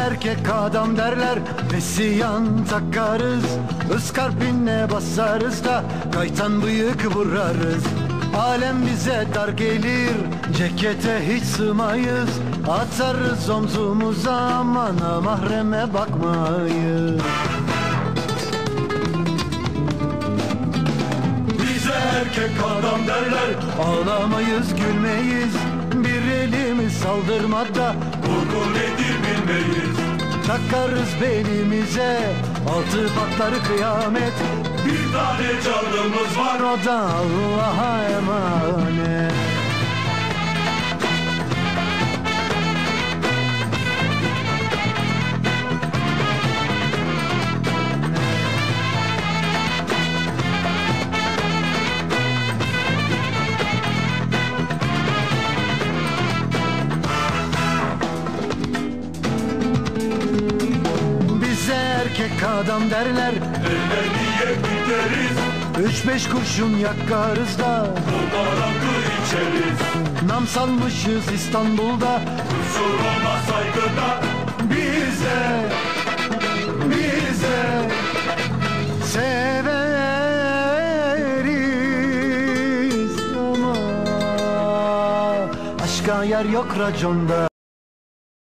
erkek adam derler. Vesiyan takarız? Iskarpinle basarız da Kaytan bıyık vurarız. Alem bize dar gelir Cekete hiç sığmayız. Atarız omzumuza aman ha mahreme bakmayız. Bize erkek adam derler Ağlamayız gülmeyiz. Bir elimiz saldırmada Korku nedir bilmeyiz Takarız belimize Altı patlar kıyamet. Bir tane canımız var. O da Allah'a emanet erkek adam derler. Eller diye biteriz. Üç beş kurşun yakarız da Bunlar rakı içeriz. Nam salmışız İstanbul'da. Kusur olmaz saygıda Bize Bize. Severiz ama Aşka yer yok raconda